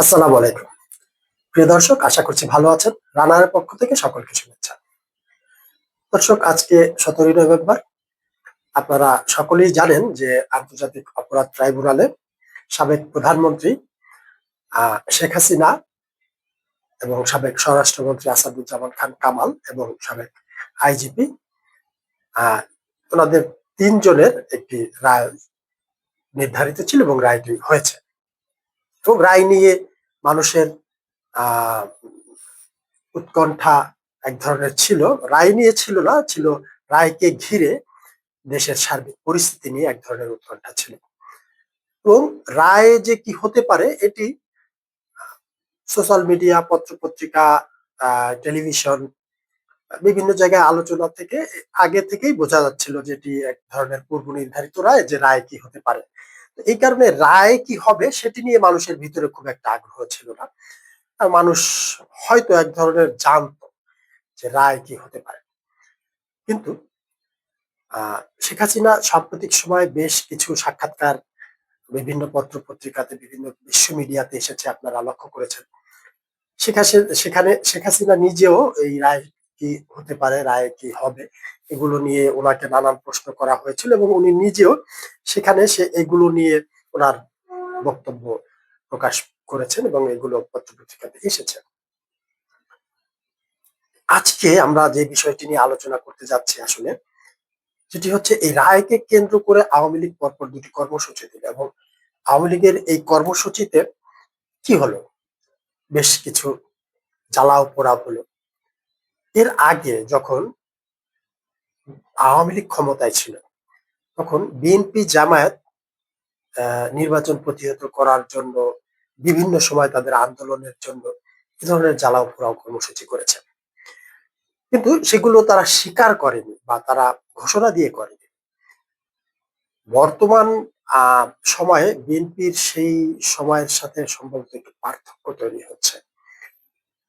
আসসালামু আলাইকুম। প্রিয় দর্শক, আশা করছি ভালো আছেন। রানার পক্ষ থেকে সকলকে শুভেচ্ছা। দর্শক, আজকে সতেরোই নভেম্বর। আপনারা সকলেই জানেন যে আন্তর্জাতিক অপরাধ ট্রাইব্যুনালে সাবেক প্রধানমন্ত্রী শেখ হাসিনা এবং সাবেক স্বরাষ্ট্রমন্ত্রী আসাদুজ্জামান খান কামাল এবং সাবেক আইজিপি ওনাদের তিনজনের একটি রায় নির্ধারিত ছিল এবং রায়টি হয়েছে। এবং রায় নিয়ে মানুষের, আহ, উৎকণ্ঠা এক ধরনের ছিল, রায় নিয়ে ছিল না, ছিল রায়কে ঘিরে দেশের সার্বিক পরিস্থিতি নিয়ে এক ধরনের উৎকণ্ঠা ছিল। এবং রায় যে কি হতে পারে, এটি সোশ্যাল মিডিয়া পত্র পত্রিকা টেলিভিশন, বিভিন্ন জায়গায় আলোচনা থেকে, আগে থেকেই বোঝা যাচ্ছিল যে এটি এক ধরনের পূর্ব নির্ধারিত রায়, যে রায় কি হতে পারে। এই কারণে রায় কি হবে সেটি নিয়ে মানুষের ভিতরে খুব একটা আগ্রহ ছিল না। মানুষ হয়তো এক ধরনের জানতো যে রায় কি হতে পারে। কিন্তু শেখ হাসিনা সাম্প্রতিক সময় বেশ কিছু সাক্ষাৎকার, বিভিন্ন পত্র পত্রিকাতে বিভিন্ন বিশ্ব মিডিয়াতে এসেছে, আপনারা লক্ষ্য করেছেন। শেখ হাসি- সেখানে শেখ হাসিনা নিজেও এই রায় কি হতে পারে, রায় কি হবে, এগুলো নিয়ে ওনাকে নানান প্রশ্ন করা হয়েছিল এবং উনি নিজেও সেখানে সে এগুলো নিয়ে ওনার বক্তব্য প্রকাশ করেছেন এবং এগুলো পত্র পত্রিকাতে এসেছে। আজকে আমরা যে বিষয়টি নিয়ে আলোচনা করতে যাচ্ছি আসলে যেটি হচ্ছে এই রায়কে কেন্দ্র করে আওয়ামী লীগ পরপর দুটি কর্মসূচি দিল এবং আওয়ামী লীগের এই কর্মসূচিতে কি হলো? বেশ কিছু জ্বালাও পোড়াও হলো। এর আগে যখন আওয়ামী লীগ ক্ষমতায় ছিল, তখন বিএনপি জামায়াত নির্বাচন প্রতিহত করার জন্য, বিভিন্ন সময় তাদের আন্দোলনের জন্য এ ধরনের জ্বালাও পোড়াও কর্মসূচি করেছে। কিন্তু সেগুলো তারা স্বীকার করেনি বা তারা ঘোষণা দিয়ে করেনি। বর্তমান সময়ে বিএনপির সেই সময়ের সাথে সম্ভবত একটু পার্থক্য তৈরি হচ্ছে।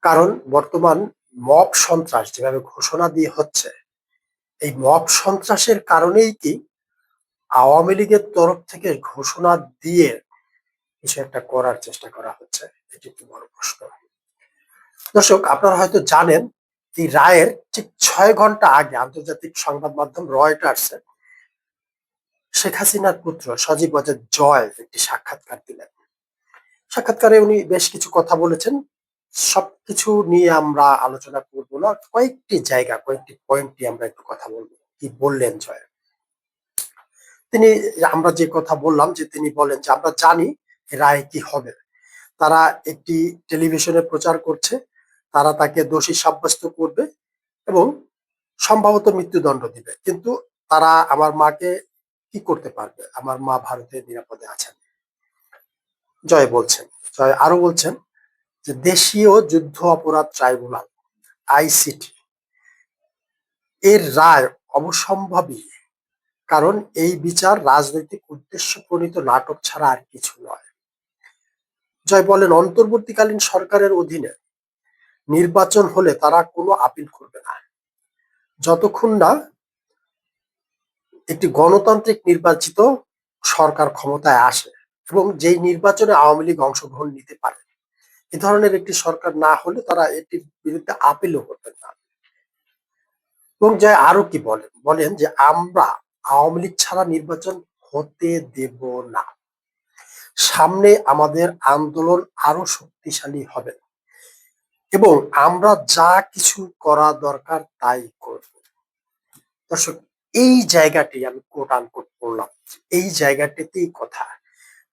কারণ বর্তমান মব সন্ত্রাস যেভাবে ঘোষণা দিয়ে হচ্ছে, এই মব সন্ত্রাসের কারণেই কি আওয়ামী লীগের তরফ থেকে ঘোষণা দিয়ে কিছু একটা করার চেষ্টা করা হচ্ছে? এটি একটি বড় প্রশ্ন। দর্শক, আপনারা হয়তো জানেন এই রায়ের ঠিক ছয় ঘণ্টা আগে আন্তর্জাতিক সংবাদ মাধ্যম রয়টার্সে শেখ হাসিনার পুত্র সজীব জয় একটি সাক্ষাৎকার দিলেন। সাক্ষাৎকারে উনি বেশ কিছু কথা বলেছেন। সবকিছু নিয়ে আমরা আলোচনা করব না। কয়েকটি জায়গা, কয়েকটি পয়েন্ট নিয়ে আমরা একটু কথা বলব। কি বললেন জয়? তিনি, আমরা যে কথা বললাম যে তিনি বলেন যে আমরা জানি রায় কি হবে। তারা একটি টেলিভিশনে প্রচার করছে, তারা তাকে দোষী সাব্যস্ত করবে এবং সম্ভবত মৃত্যুদণ্ড দিবে। কিন্তু তারা আমার মাকে কি করতে পারবে? আমার মা ভারতে নিরাপদে আছেন। জয় বলছেন, জয় আরও বলছেন যে দেশীয় যুদ্ধ অপরাধ ট্রাইব্যুনাল, আইসিটি, এর রায় অবসম্ভাবী, কারণ এই বিচার রাজনৈতিক উদ্দেশ্য প্রণীত নাটক ছাড়া আর কিছু নয়। জয় বলেন, অন্তর্বর্তীকালীন সরকারের অধীনে নির্বাচন হলে তারা কোনো আপিল করবে না। যতক্ষণ না একটি গণতান্ত্রিক নির্বাচিত সরকার ক্ষমতায় আসে এবং যেই নির্বাচনে আওয়ামী লীগ অংশগ্রহণ নিতে পারে। এ ধরনের একটি সরকার না হলে তারা এটির বিরুদ্ধে আপিলও করবেন না। এবং জয় আরও কি বলেন? বলেন যে আমরা আওয়ামী লীগ ছাড়া নির্বাচন হতে দেব না। সামনে আমাদের আন্দোলন আরও শক্তিশালী হবে। এবং আমরা যা কিছু করা দরকার তাই করব। দর্শক, এই জায়গাটি আমি কোট আনকোট করলাম এই জায়গাটিতেই কথা।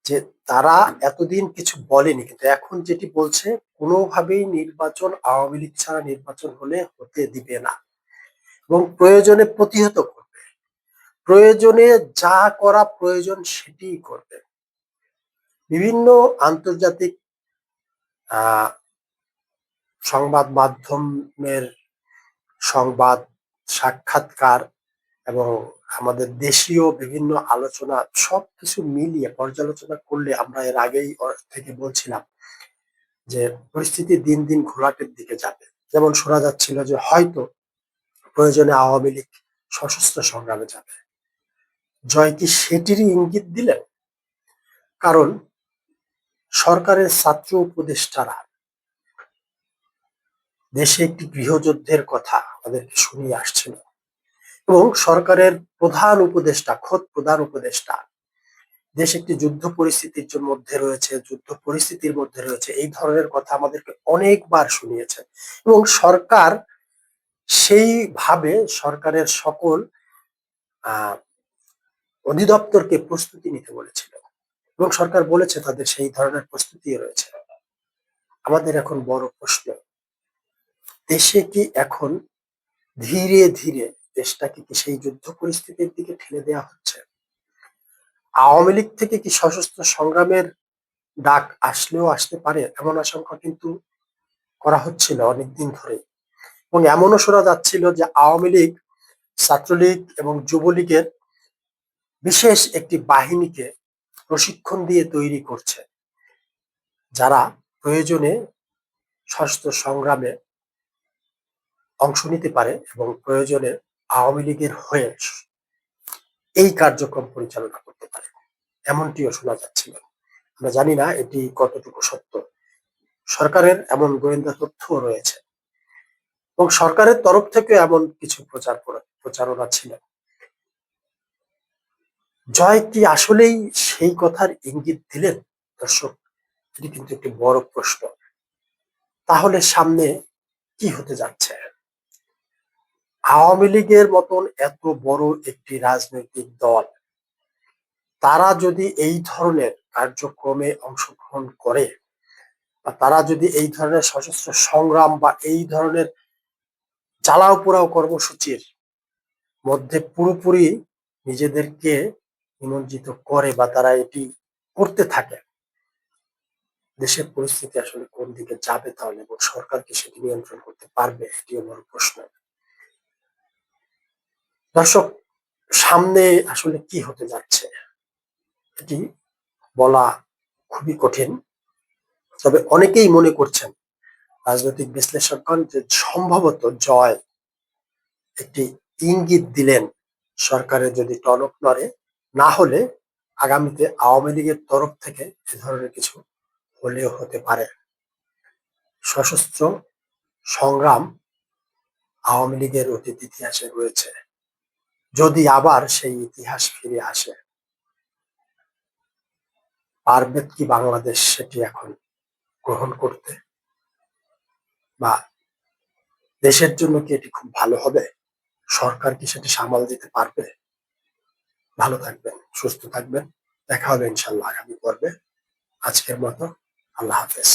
যে তারা এতদিন কিছু বলেনি, কিন্তু এখন যেটি বলছে, কোনোভাবেই নির্বাচন, আওয়ামী লীগ ছাড়া নির্বাচন হলে হতে দিবে না এবং প্রয়োজনে প্রতিহত করবে। প্রয়োজনে যা করা প্রয়োজন সেটিই করবে। বিভিন্ন আন্তর্জাতিক সংবাদ মাধ্যমের সংবাদ, সাক্ষাৎকার এবং আমাদের দেশীয় বিভিন্ন আলোচনা সবকিছু মিলিয়ে পর্যালোচনা করলে আমরা এর আগেই থেকে বলছিলাম যে পরিস্থিতি দিন দিন ঘোলাটের দিকে যাবে। যেমন শোনা যাচ্ছিল যে হয়তো প্রয়োজনে আওয়ামী লীগ সশস্ত্র সংগ্রামে যাবে। জয় কি সেটিরই ইঙ্গিত দিলেন? কারণ সরকারের ছাত্র উপদেষ্টারা দেশে একটি গৃহযুদ্ধের কথা আমাদেরকে শুনিয়ে আসছিল। এবং সরকারের প্রধান উপদেষ্টা, খোদ প্রধান উপদেষ্টা। দেশ একটি যুদ্ধ পরিস্থিতির মধ্যে রয়েছে, যুদ্ধ পরিস্থিতির মধ্যে রয়েছে। এই ধরনের কথা আমাদেরকে অনেকবার শুনিয়েছে। এবং সরকার সেইভাবে সরকারের সকল আহ অধিদপ্তরকে প্রস্তুতি নিতে বলেছিল। এবং সরকার বলেছে তাদের সেই ধরনের প্রস্তুতি রয়েছে। আমাদের এখন বড় প্রশ্ন, দেশে কি এখন ধীরে ধীরে দেশটাকে কি সেই যুদ্ধ পরিস্থিতির দিকে ঠেলে দেওয়া হচ্ছে? আওয়ামী লীগ থেকে কি সশস্ত্র সংগ্রামের ডাক আসলেও আসতে পারে? এমন আশঙ্কা কিন্তু করা হচ্ছিল অনেকদিন ধরে। এবং এমনও শোনা যাচ্ছিল যে আওয়ামী লীগ ছাত্রলীগ এবং যুবলীগের বিশেষ একটি বাহিনীকে প্রশিক্ষণ দিয়ে তৈরি করছে, যারা প্রয়োজনে সশস্ত্র সংগ্রামে অংশ নিতে পারে এবং প্রয়োজনে আওয়ামী লীগের হয়ে এই কার্যক্রম পরিচালনা করতে পারে। এমনটিও শোনা যাচ্ছিল। আমরা জানি না এটি কতটুকু সত্য। সরকারের এমন গোয়েন্দা তথ্যও রয়েছে। এবং সরকারের তরফ থেকে এমন কিছু প্রচার প্রচারণা ছিল। জয় কি আসলেই সেই কথার ইঙ্গিত দিলেন? দর্শক, এটি কিন্তু একটি বড় প্রশ্ন। তাহলে সামনে কি হতে যাচ্ছে? আওয়ামী লীগের মতন এত বড় একটি রাজনৈতিক দল, তারা যদি এই ধরনের কার্যক্রমে অংশগ্রহণ করে বা তারা যদি এই ধরনের সশস্ত্র সংগ্রাম বা এই ধরনের জ্বালাও পোড়াও কর্মসূচির মধ্যে পুরোপুরি নিজেদেরকে নিমজ্জিত করে বা তারা এটি করতে থাকে, দেশের পরিস্থিতি আসলে কোন দিকে যাবে তাহলে এবং সরকার কি সেটি নিয়ন্ত্রণ করতে পারবে এটি আমার প্রশ্ন। দর্শক, সামনে আসলে কি হতে যাচ্ছে এটি বলা খুবই কঠিন। তবে অনেকেই মনে করছেন, রাজনৈতিক বিশ্লেষকগণ যে সম্ভবত জয় একটি ইঙ্গিত দিলেন সরকারের যদি টনক নড়ে, না হলে আগামীতে আওয়ামী লীগের তরফ থেকে এ ধরনের কিছু হলেও হতে পারে। সশস্ত্র সংগ্রাম আওয়ামী লীগের অতীত ইতিহাসে রয়েছে। যদি আবার সেই ইতিহাস ফিরে আসে, পারবে কি বাংলাদেশ সেটি এখন গ্রহণ করতে? বা দেশের জন্য কি এটি খুব ভালো হবে? সরকার কি সেটি সামাল দিতে পারবে? ভালো থাকবেন, সুস্থ থাকবেন। দেখা হবে ইনশাল্লাহ আগামী পর্বে। আজকের মতো আল্লাহ হাফেজ।